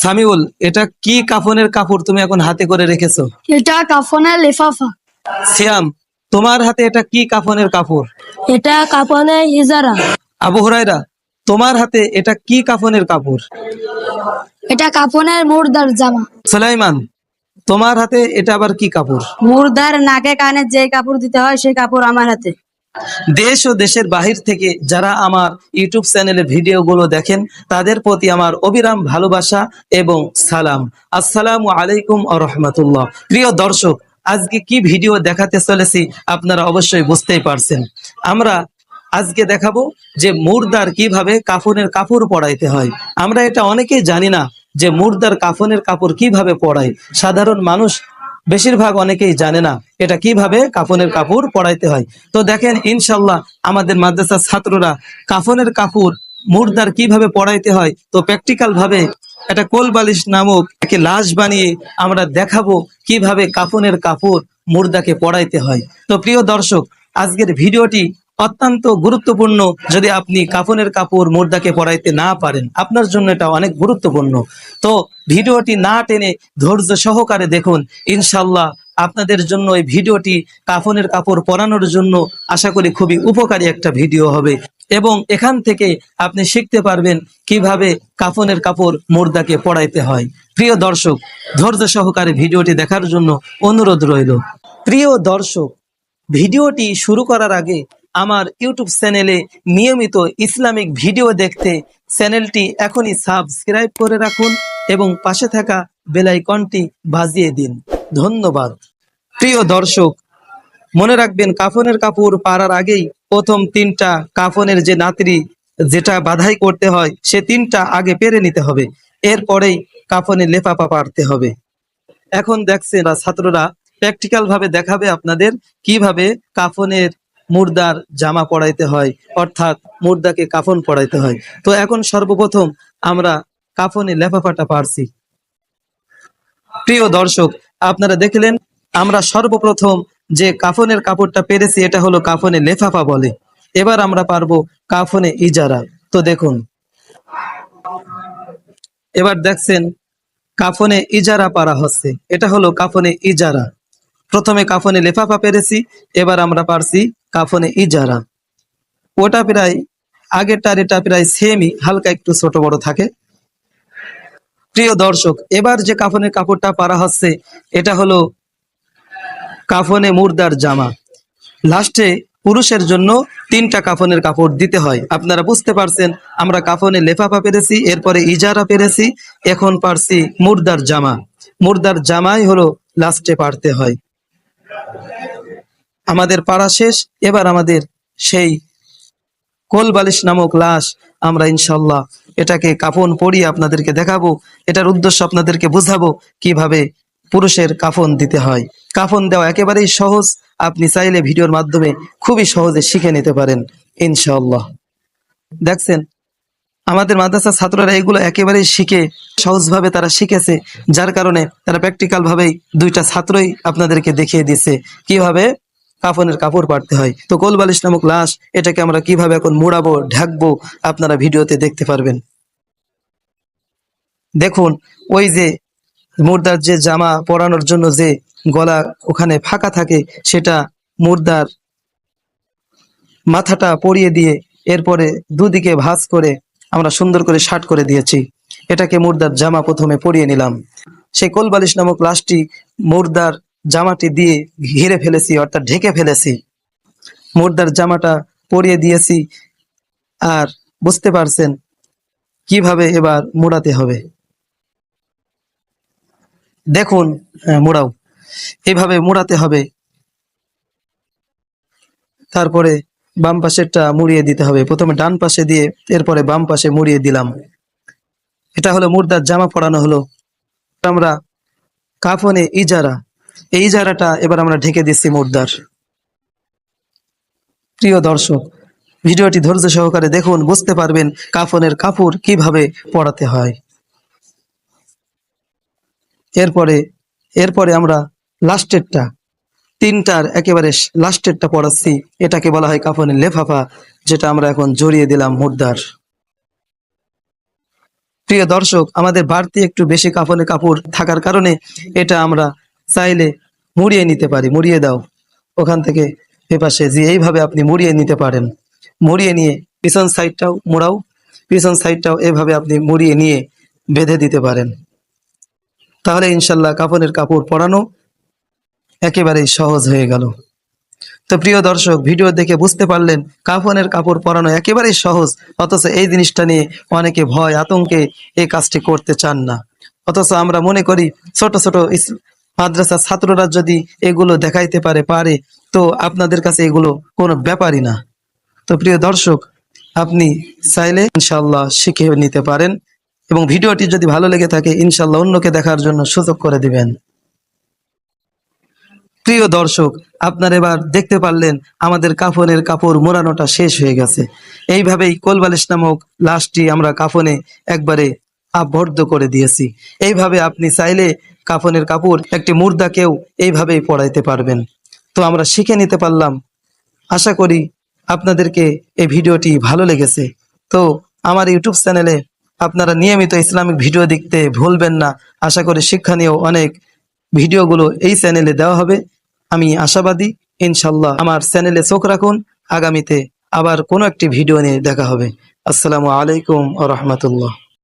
সামিউল এটা কি কাফনের কাপড় তুমি এখন হাতে করে রেখেছো? এটা কাফনের লেফাফা। সিয়াম তোমার হাতে এটা কি কাফনের কাপড়? এটা কাফনের ইজারা আবু হুরাইরা তোমার হাতে এটা কি কাফনের কাপড়? এটা কাফনের মুর্দার জামা। সুলাইমান তোমার হাতে এটা আবার কি কাপড়? মুর্দার নাকে কানে যে কাপড় দিতে হয় সেই কাপড় আমার হাতে। দেশ ও দেশের বাহির থেকে যারা আমার ইউটিউব চ্যানেলে ভিডিওগুলো দেখেন, তাদের প্রতি আমার অবিরাম ভালোবাসা এবং সালাম। আসসালামু আলাইকুম রহমতুল্লাহ। প্রিয় দর্শক, আজকে কি ভিডিও দেখাতে চলেছি আপনারা অবশ্যই বুঝতেই পারছেন। আমরা আজকে দেখাবো যে মুর্দার কীভাবে কাফনের কাপড় পরাইতে হয়। আমরা এটা অনেকেই জানি না যে মুর্দার কাফনের কাপড় কীভাবে পরায়। সাধারণ মানুষ বেশিরভাগ অনেকেই জানে না এটা কীভাবে কাফনের কাপড় পড়াইতে হয়। তো দেখেন ইনশাল্লাহ আমাদের মাদ্রাসার ছাত্ররা কাফনের কাপড়, মুর্দার কীভাবে পড়াইতে হয়, তো প্র্যাকটিক্যাল ভাবে একটা কোল বালিশ নামক একে লাশ বানিয়ে আমরা দেখাবো কীভাবে কাফনের কাপড় মুর্দাকে পড়াইতে হয়। তো প্রিয় দর্শক, আজকের ভিডিওটি অত্যন্ত গুরুত্বপূর্ণ যদি আপনি কাফনের কাপড় মুর্দাকে পড়াইতে না পারেন। আপনার জন্য এটা অনেক গুরুত্বপূর্ণ। তো ভিডিওটি না টেনে ধৈর্য সহকারে দেখুন। ইনশাল্লাহ আপনাদের জন্য এই ভিডিওটি কাফনের কাপড় পরানোর জন্য আশা করি খুবই উপকারী একটা ভিডিও হবে। এবং এখান থেকে আপনি শিখতে পারবেন কীভাবে কাফনের কাপড় মোর্দাকে পড়াইতে হয়। প্রিয় দর্শক, ধৈর্য সহকারে ভিডিওটি দেখার জন্য অনুরোধ রইল। প্রিয় দর্শক, ভিডিওটি শুরু করার আগে আমার ইউটিউব চ্যানেলে নিয়মিত ইসলামিক ভিডিও দেখতে চ্যানেলটি এখনই সাবস্ক্রাইব করে রাখুন এবং পাশে থাকা বেল আইকনটি বাজিয়ে দিন। ধন্যবাদ। প্রিয় দর্শক, মনে রাখবেন কাফনের কাপড় পাড়ার আগেই প্রথম তিনটা কাফনের যে নাতরি যেটা বাধাই করতে হয়, সে তিনটা আগে পেরে নিতে হবে। এরপরেই কাফনে লেফাপা পারতে হবে। এখন দেখছেন ছাত্ররা প্র্যাকটিক্যাল ভাবে দেখাবে আপনাদের কীভাবে কাফনের মুর্দার জামা পড়াইতে হয়, অর্থাৎ মুর্দাকে কাফন পড়াইতে হয়। তো এখন সর্বপ্রথম আমরা কাফনে লেফাফাটা পারছি। প্রিয় দর্শক, আপনারা দেখলেন, আমরা সর্বপ্রথম যে কাফনের কাপড়টা পেরেছি, এটা হলো কাফনে লেফাফা বলে। এবার আমরা পারব কাফনে ইজারা। তো দেখুন। এবার দেখছেন, কাফনে ইজারা পারা হচ্ছে। এটা হলো কাফনে ইজারা। প্রথমে কাফনে লেফাফা পেরেছি, এবার আমরা পারছি কাফনে ইজারা। ওটা প্রায়, আগেরটার এটা প্রায় সেমই হালকা একটু ছোট বড় থাকে। প্রিয় দর্শক, এবার যে কাফনের কাপড়টা পারা হচ্ছে, এটা হলো কাফনে মুর্দার জামা। লাস্টে পুরুষের জন্য তিনটা কাফনের কাপড় দিতে হয়। আপনারা বুঝতে পারছেন, আমরা কাফনে লেফাফা পেরেছি, এরপরে ইজারা পেরেছি, এখন পারছি মুর্দার জামা। মুর্দার জামাই হলো লাস্টে পারতে হয়। আমাদের পাড়া শেষ, এবার আমাদের সেই কোল বালিশ নামক লাশ আমরা ইনশাল্লাহ এটাকে কাফন পরিয়ে আপনাদেরকে দেখাবো। এটার উদ্দেশ্য আপনাদেরকে বুঝাবো কীভাবে পুরুষের কাফন দিতে হয়। কাফন দেওয়া একেবারেই সহজ, আপনি চাইলে ভিডিওর মাধ্যমে খুবই সহজে শিখে নিতে পারেন ইনশাল্লাহ দেখছেন? আমাদের মাদ্রাসার ছাত্ররা এগুলো একেবারেই শিখে, সহজভাবে তারা শিখেছে, যার কারণে তারা প্র্যাকটিক্যাল ভাবেই দুইটা ছাত্রই আপনাদেরকে দেখিয়ে দিচ্ছে কীভাবে? কাফনের কাপড় পাড়তে হয়। তো কোলবালিশ নামক লাশ, এটাকে আমরা কীভাবে এখন মুড়াবো, ঢাকবো, আপনারা ভিডিওতে দেখতে পারবেন। দেখুন, ওই যে মুর্দার যে জামা পরানোর জন্য যে গলা ওখানে ফাঁকা থাকে, সেটা মুর্দার মাথাটা পরিয়ে দিয়ে এরপরে দুদিকে ভাঁজ করে আমরা সুন্দর করে শার্ট করে দিয়েছি। এটাকে মুর্দার জামা প্রথমে পরিয়ে নিলাম। সেই কোলবালিশ নামক লাশটি মুর্দার জামাটি দিয়ে ঘিরে ফেলেছি অর্থাৎ ঢেকে ফেলেছি। মুর্দার জামাটা পরিয়ে দিয়েছি। আর বুঝতে পারছেন কীভাবে এবার মোড়াতে হবে? দেখুন হ্যাঁ, মোড়াও। এভাবে মোড়াতে হবে। তারপরে বাম পাশেরটা মুড়িয়ে দিতে হবে। প্রথমে ডান পাশে দিয়ে এরপরে বাম পাশে মুড়িয়ে দিলাম। এটা হলো মুর্দার জামা পরানো হলো। আমরা কাফনে ইজারা। এই ইজারাটা এবার আমরা ঢেকে দিচ্ছি মুর্দার। প্রিয় দর্শক, ভিডিওটি ধৈর্য সহকারে দেখুন, বুঝতে পারবেন কাফনের কাপড় কীভাবে পরাতে হয়। এরপরে এরপরে আমরা লাস্টেরটা তিনটার একেবারে লাস্টেরটা পড়াচ্ছি। এটাকে বলা হয় কাফনের লেফাফা, যেটা আমরা এখন জড়িয়ে দিলাম মুর্দার। প্রিয় দর্শক, আমাদের বাড়তি একটু বেশি কাফনে কাপড় থাকার কারণে এটা আমরা চাইলে মুড়িয়ে নিতে পারি। মুড়িয়ে দাও। ওখান থেকে এপাশে যে এইভাবে আপনি মুড়িয়ে নিতে পারেন। মুড়িয়ে নিয়ে পিছন সাইডটাও মোড়াও। পিছন সাইডটাও এভাবে আপনি মুড়িয়ে নিয়ে বেঁধে দিতে পারেন। তাহলে ইনশাল্লাহ কাফনের কাপড় পরানো একেবারেই সহজ হয়ে গেল। তো প্রিয় দর্শক, ভিডিও দেখে বুঝতে পারলেন, কাফনের কাপড় পরানো একেবারেই সহজ, অথচ এই জিনিসটা নিয়ে অনেকে ভয়, আতঙ্কে এই কাজটি করতে চান না। অথচ আমরা মনে করি, ছোট ছোট মাদ্রাসার ছাত্ররা যদি এগুলো দেখাইতে পারে পারে, তো আপনাদের কাছে এগুলো কোনো ব্যাপারই না। তো প্রিয় দর্শক, আপনি চাইলে ইনশাল্লাহ শিখে নিতে পারেন এবং ভিডিওটি যদি ভালো লেগে থাকে ইনশাল্লাহ অন্যকে দেখার জন্য সুযোগ করে দিবেন। প্রিয় দর্শক, আপনারা এবার দেখতে পারলেন আমাদের কাফনের কাপড় মোড়ানোটা শেষ হয়ে গেছে। এইভাবেই কোলবালিশ নামক লাশটি আমরা কাফনে একবারে আবদ্ধ করে দিয়েছি। এইভাবে আপনি চাইলে কাফনের কাপড় একটি মুর্দাকেও এইভাবেই পড়াইতে পারবেন। তো আমরা শিখে নিতে পারলাম। আশা করি আপনাদেরকে এই ভিডিওটি ভালো লেগেছে। তো আমার ইউটিউব চ্যানেলে আপনারা নিয়মিত ইসলামিক ভিডিও দেখতে ভুলবেন না। আশা করি শিক্ষণীয় অনেক ভিডিওগুলো এই চ্যানেলে দেওয়া হবে। আমি আশাবাদী ইনশাল্লাহ আমার চ্যানেলে চোখ রাখুন, আগামীতে আবার কোনো একটি ভিডিও নিয়ে দেখা হবে। আসসালামু আলাইকুম ও রহমতুল্লাহ।